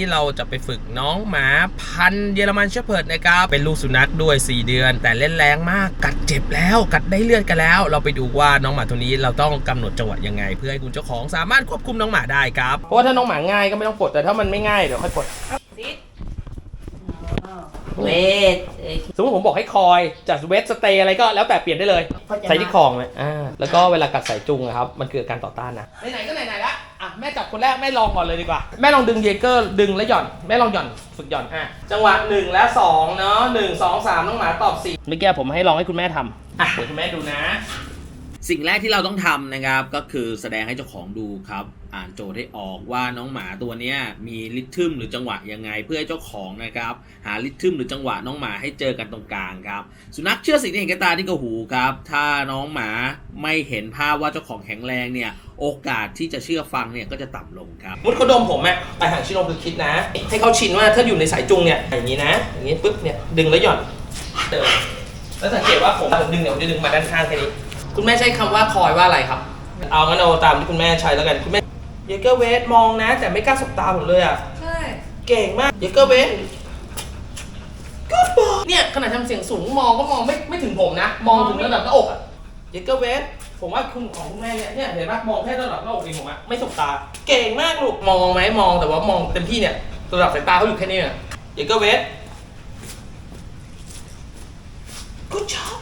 ที่เราจะไปฝึกน้องหมาพันธุ์เยอรมันเชพเพิร์ดนะครับ เป็นลูกสุนัขด้วย 4 เดือน แต่เล่นแรงมากกัดเจ็บแล้ว กัดได้เลือดกันแล้ว เราไปดูว่าน้องหมาตัวนี้เราต้องกำหนดจังหวะยังไง เพื่อให้คุณเจ้าของสามารถควบคุมน้องหมาได้ครับ เพราะว่าถ้าน้องหมาง่ายก็ไม่ต้องปลดแต่ถ้ามันไม่ง่ายเดี๋ยวค่อยปลดซิดเวทเอ้ยสมมติผมบอกให้คอยจากเวสสเตย์อะไรก็แล้วแต่เปลี่ยนได้เลย ใส่ที่คองเลยอ่าแล้วก็เวลากัดสายจุงอะครับมันเกิดการต่อต้านนะไหนๆก็ไหนๆละอะ แม่จับคนแรกแม่ลองก่อนเลยดีกว่า แม่ลองดึงเยเกอร์ดึงแล้วหย่อน แม่ลองหย่อนฝึกหย่อนอะจังหวะหนึ่งและสองเนาะหนึ่งสองสามน้องหมาตอบสี่เมื่อกี้ผมให้ลองให้คุณแม่ทำอะเดี๋ยวคุณแม่ดูนะ สิ่งแรกที่เราต้องทำนะครับ ก็คือแสดงให้เจ้าของดูครับ อ่านโจทย์ให้ออกว่าน้องหมาตัวนี้มีริทึมหรือจังหวะยังไง เพื่อให้เจ้าของนะครับ หาริทึมหรือจังหวะน้องหมาให้เจอกันตรงกลางครับ สุนัขเชื่อสิ่งที่เห็นกับตาที่กระหูครับ ถ้าน้องหมาไม่เห็นภาพว่าเจ้าของแข็งแรงเนี่ยโอกาสที่จะเชื่อฟังเนี่ยก็จะต่ำลงครับมุดเขาดมผมอะไปหางชิโนคือคิดนะ ให้เขาชินว่าถ้าอยู่ในสายจุงเนี่ยอย่างนี้นะอย่างนี้ปุ๊บเนี่ยดึงแล้วหย่อนเดินแล้วสังเกตว่าผมผมดึงเนี่ยผมจะดึงมาด้านข้างแค่นี้ คุณแม่ใช้คำว่าคอยว่าอะไรครับ เอางั้นเอาตามที่คุณแม่ใช้แล้วกันคุณแม่เยเกอร์เวสมองนะ แต่ไม่กล้าสบตาผมเลยอะใช่ เก่งมากเยเกอร์เวสกูดบอเนี่ยขนาดทำเสียงสูงมองก็มองไม่ไม่ถึงผมนะ มองถึงระดับหน้าอกอะเยเกอร์เวสผมว่าคุณของคุณแม่เนี่ยเนี่ยเห็นปะมองแค่ระดับหน้าอกเองผมอะไม่สบตา เก่งมากลูกมองไหมมองแต่ว่ามองเต็มที่เนี่ยระดับสายตาเขาอยู่แค่นี้อะเยเกอร์เวสกูชอบ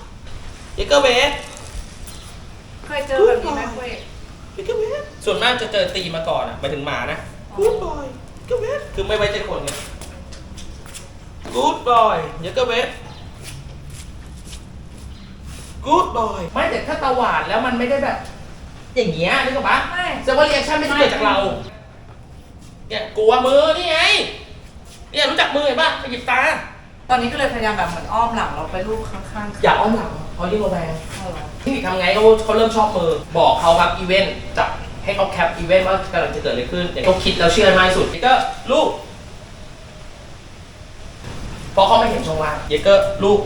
เยเกอร์เวสเค ยเจอแบบนี้ไหมเว้ยเยเกอร์เวสส่วนมากจะเจอตีมาก่อนอะไปถึงหมานะกูดบอยเยเกอร์เวสคือไม่ไว้ใจคนไงกูดบอยเยเกอร์เวสกูดบอยไม่แต่ถ้าตาหวานแล้วมันไม่ได้แบบ อย่างเงี้ยนึกออกปะไม่ แสดงว่าเรีแอคชั่นไม่ได้เกิดจากเราเนี่ยกลัวมือนี่ไงเนี่ยรู้จักมือเห็นปะขยิบตา ตอนนี้ก็เลยพยายามแบบเหมือนอ้อมหลังเราไปรูปข้างๆ อย่าอ้อมหลัง เขายิ่งระแวงเอาเหรอเทคนิคทำไงเขาเขาเริ่มชอบมือ บอกเขาครับอีเวนต์จับให้เขาแคปอีเวนต์ว่ากำลังจะเกิดอะไรขึ้นอย่างเขาคิดแล้วเชื่อมากที่สุดเยเกอร์ลูกเพราะเขาไม่เห็นช่องว่างเยเกอร์ลูก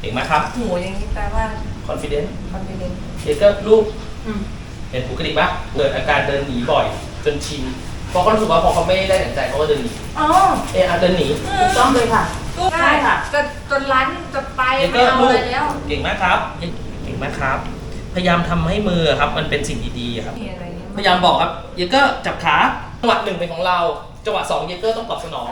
เห็นไหมครับหูอย่างนี้แปลว่า confident คอนฟิเดนซ์เยเกอร์ลูกอืมเห็นปกติปะเกิดอาการเดินหนีบ่อยจนชินเพราะเขารู้สึกว่าพอเขาไม่ได้ดั่งใจเขาก็เดินหนีอ๋อเอออาเดินหนีถูกต้องเลยค่ะ ใช่ค่ะ จะจนร้านจะไปเยไม่เกอร์เอาลูอะไรกแล้ว เก่งมากครับ เก่งมากครับ พยายามทำให้มือครับ มันเป็นสิ่งดีๆครับ มีอะไรเนี่ยพยายามบอกครับ เยเกอร์จับขา จังหวะหนึ่งเป็นของเรา จังหวะสองเยเกอร์ต้องตอบสนอง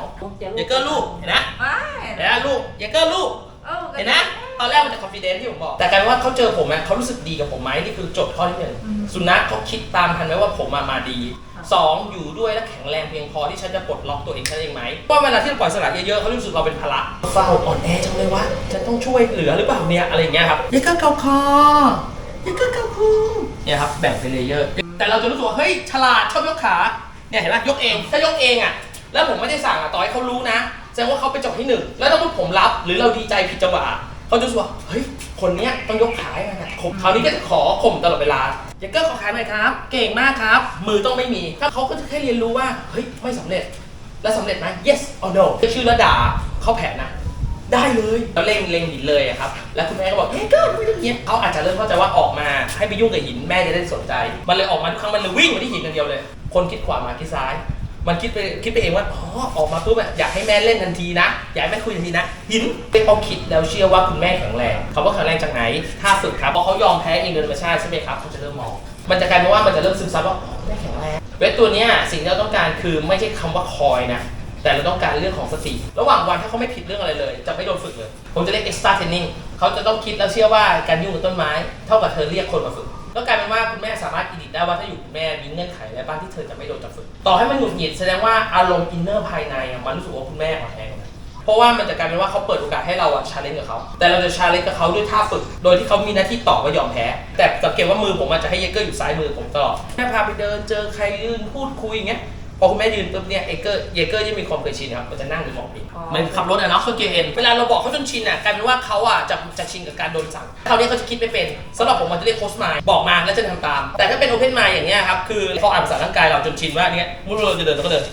เยเกอร์ลูก เห็นนะไม่เห็นนะลูก เยเกอร์ลูก เออเห็นนะ ตอนแรกมันจะ confidence ที่ผมบอก แต่กลายเป็นว่าเขาเจอผมอะเขารู้สึกดีกับผมไหมนี่คือโจทย์ข้อที่หนึ่งสุนัขเขาคิดตามทันไหมว่าผมมามาดี สองอยู่ด้วยและแข็งแรงเพียงพอที่ฉันจะปลดล็อกตัวเองฉันเองไหมเพราะเวลาที่เราปล่อยสละเยอะๆเขารู้สึกเราเป็นภาระเฝ้าอ่อนแอจังเลยวะฉันต้องช่วยเหลือหรือเปล่าเนี่ยอะไรอย่างเงี้ยครับเยเกอร์เกาคอเยเกอร์เกาคอเนี่ยครับแบ่งเป็นเลเยอร์แต่เราจะรู้สึกว่าเฮ้ยฉลาดชอบยกขาเนี่ยเห็นไหมยกเองถ้ายกเองอะแล้วผมไม่ได้สั่งอะต่อให้เขารู้นะแสดงว่าเขาเป็นจังหวะที่หนึ่งแล้วถ้าผมรับหรือเราดีใจผิดจังหวะเขาจะรู้สึกว่าเฮ้ยคนเนี้ยต้องยกขาให้มันอะข่มคราวนี้ก็จะขอข่มตลอดเวลา อย่าเกอร์ขอขาหน่อยครับ เก่งมากครับ มือต้องไม่มี ถ้าเขาก็จะแค่เรียนรู้ว่า เฮ้ย ไม่สำเร็จ แล้วสำเร็จไหม yes or no จะชื่อระดาเข้าแผนนะ ได้เลยแล้วเล็งเล็งหินเลยอะครับ แล้วคุณแม่ก็บอกเฮ้ยก็ไม่ต้องเงี้ยเขาอาจจะเริ่มเข้าใจว่าออกมา ให้ไปยุ่งกับหินแม่จะได้สนใจ มันเลยออกมาทุกครั้งมันเลยวิ่งมาที่หินอย่างเดียวเลย คนคิดขวามาคิดซ้าย มันคิดไปคิดไปเองว่าอ๋อออกมาปุ๊บอะอยากให้แม่เล่นทันทีนะ อยากให้แม่คุยทันทีนะหินเป็นเขาคิดแล้วเชื่อว่าคุณแม่แข็งแรงเขาว่าแข็งแรงจากไหน ถ้าฝึกครับพอเขายอมแพ้เองโดยธรรมชาติใช่ไหมครับเขาจะเริ่มมองมันจะกลายเป็นว่ามันจะเริ่มซึมซับว่าแม่แข็งแรงเวทตัวเนี้ยสิ่งที่เราต้องการคือไม่ใช่คำว่าคอยนะแต่เราต้องการเรื่องของสติ ระหว่างวันถ้าเขาไม่ผิดเรื่องอะไรเลย จะไม่โดนฝึกเลย ผมจะเรียก extra training เขาจะต้องคิดแล้วเชื่อว่าการยุ่งกับต้นไม้ เท่ากับเธอเรียกคนมาฝึก ก็กลายเป็นว่าคุณแม่สามารถอิดิตได้ว่าถ้าอยู่คุณแม่มีเงื่อนไขอะไรบ้างที่เธอจะไม่โดนจับฝึกต่อให้มันหงุดหงิดแสดงว่าอารมณ์อินเนอร์ภายในอะมันรู้สึกว่าคุณแม่อ่อนแอกันเพราะว่ามันจะกลายเป็นว่าเขาเปิดโอกาสให้เราอะชาเลนจ์กับเขาแต่เราจะชาเลนจ์กับเขาด้วยท่าฝึก โดยที่เขามีหน้าที่ตอบว่ายอมแพ้ แต่สังเกตว่ามือผมอาจจะให้เยเกอร์อยู่ซ้ายมือผมตลอดแม่พาไปเดินเจอใครยืนพูดคุยอย่างเงี้ย อคุณแม่ยืนปุ๊บเนี่ยเอเกอร์เยเกอร์ยังมีความเคยชินครับมันจะนั่งหรือมองปิดมันขับรถอะเนาะเขาเกียร์เอ็นเวลาเราบอกเขาจนชินอะกลายเป็นว่าเขาอะจะจะชินกับการโดนสั่งคราวนี้เขาจะคิดไม่เป็นสำหรับผมมันจะเรียกโค้ชมายบอกมาแล้วจะทำตาม แต่ถ้าเป็นโอเพนมายอย่างเงี้ยครับคือเขาอ่านภาษาร่างกายเราจนชินว่าเนี่ยเมื่อเราจะเดินเราก็เดิน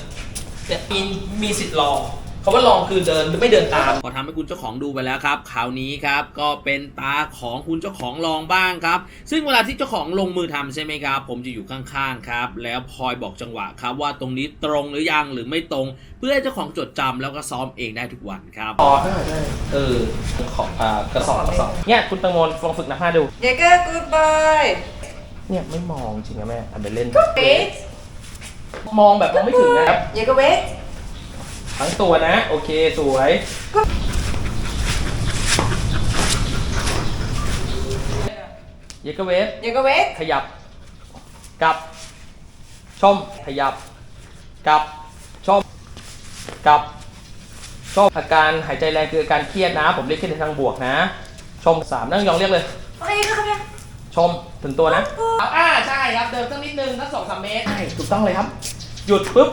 เนี่ยมีมีสิทธิ์ลอง เขาว่าลองคือเดินไม่เดินตามพอทำให้คุณเจ้าของดูไปแล้วครับคราวนี้ครับก็เป็นตาของคุณเจ้าของลองบ้างครับ ซึ่งเวลาที่เจ้าของลงมือทำใช่ไหมครับ ผมจะอยู่ข้างๆครับ แล้วคอยบอกจังหวะครับว่าตรงนี้ตรงหรือยังหรือไม่ตรง เพื่อให้เจ้าของจดจำแล้วก็ซ้อมเองได้ทุกวันครับอ๋อได้ได้เออขออ่ากระสอบกระสอบเนี่ยคุณตังโมลองฝึกนับห้าดูเยเกอร์กูดบอยเนี่ยไม่มองจริงนะแม่อันไปเล่นเบสมองแบบมองไม่ถึงนะครับเยเกอร์เบส ทั้งตัวนะ โอเคสวย เยกเวฟเยเกอร์เบสขยับ กลับ ชม ขยับ กลับ ชม กลับ ชม อาการหายใจแรงคืออาการเครียดนะ ผมเรียกเครียดในทางบวกนะ ชมสามนั่งยองเรียกเลย โอเคครับเนี่ยชมถึงตัวนะอ่าใช่ครับ เดินสักนิดนึงสักสองสามเมตร ใช่ ถูกต้องเลยครับ หยุดปุ๊บ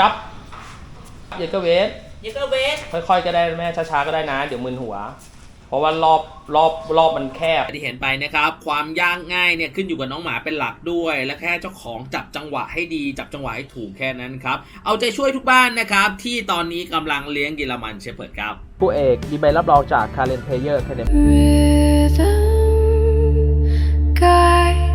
กลับ เยเกอร์เวสเยเกอร์เวสค่อยๆก็ได้แม่ช้าๆก็ได้นะ เดี๋ยวมึนหัว เพราะว่ารอบรอบรอบมันแคบที่เห็นไปนะครับ ความยากง่ายเนี่ยขึ้นอยู่กับน้องหมาเป็นหลักด้วย และแค่เจ้าของจับจังหวะให้ดีจับจังหวะให้ถูกแค่นั้นครับ เอาใจช่วยทุกบ้านนะครับ ที่ตอนนี้กำลังเลี้ยงเยอรมันเชฟเพิร์ดครับ ผู้เอกมีใบรับรองจากคาร์เรนเพเยอร์แคเดย์